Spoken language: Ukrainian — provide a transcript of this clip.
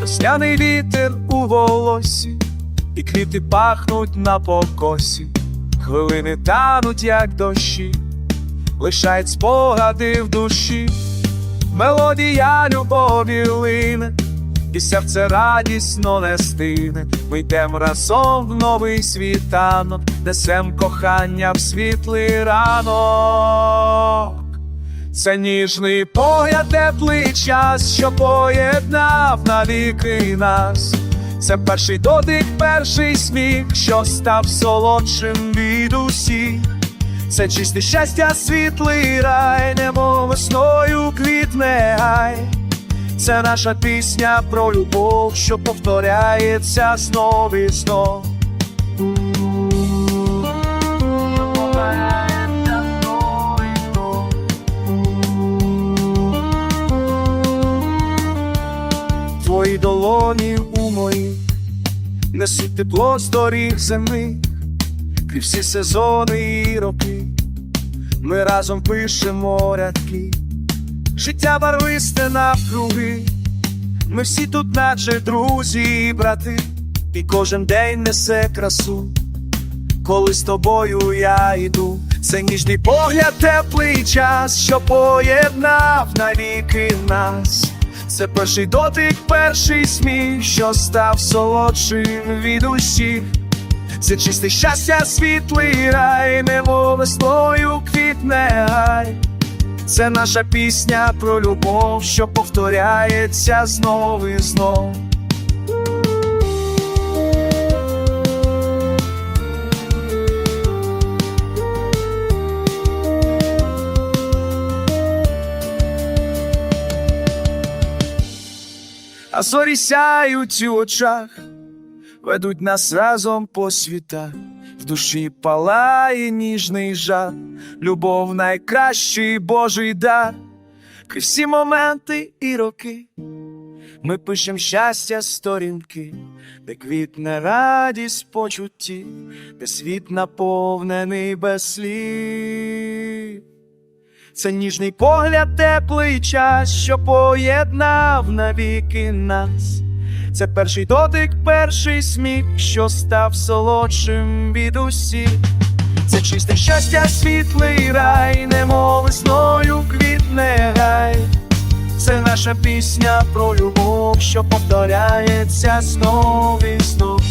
Весняний вітер у волосі, і квіти пахнуть на покосі, хвилини тануть, як дощі, лишають спогади в душі, мелодія любові лине, і серце радісно не стине. Ми йдемо разом в новий світанок, несем кохання в світлий ранок. Це ніжний погляд, теплий час, що поєднав навіки нас. Це перший дотик, перший сміх, що став солодшим від усіх. Це чисте щастя, світлий рай, немов весною квітне гай. Це наша пісня про любов, що повторяється знов і знов. Твої долоні у мої несуть тепло з доріг зими, крізь всі сезони і роки. Ми разом пишемо рядки, життя барвисте навкруги. Ми всі тут, наче друзі і брати, і кожен день несе красу. Коли з тобою я йду, це ніжний погляд, теплий час, що поєднав навіки нас. Це перший дотик, перший сміх, що став солодшим від усіх. Це чисте щастя, світлий рай, немов весною квітне гай. Це наша пісня про любов, що повторяється знов і знов. А зорі сяють у очах, ведуть нас разом по світах, в душі палає ніжний жар, любов найкращий Божий дар, крізь всі моменти і роки. Ми пишем щастя сторінки, де квітне радість почутті, де світ наповнений без слів. Це ніжний погляд, теплий час, що поєднав навіки нас. Це перший дотик, перший сміх, що став солодшим від усіх. Це чисте щастя, світлий рай, немов весною квітне гай. Це наша пісня про любов, що повторяється знов і знов.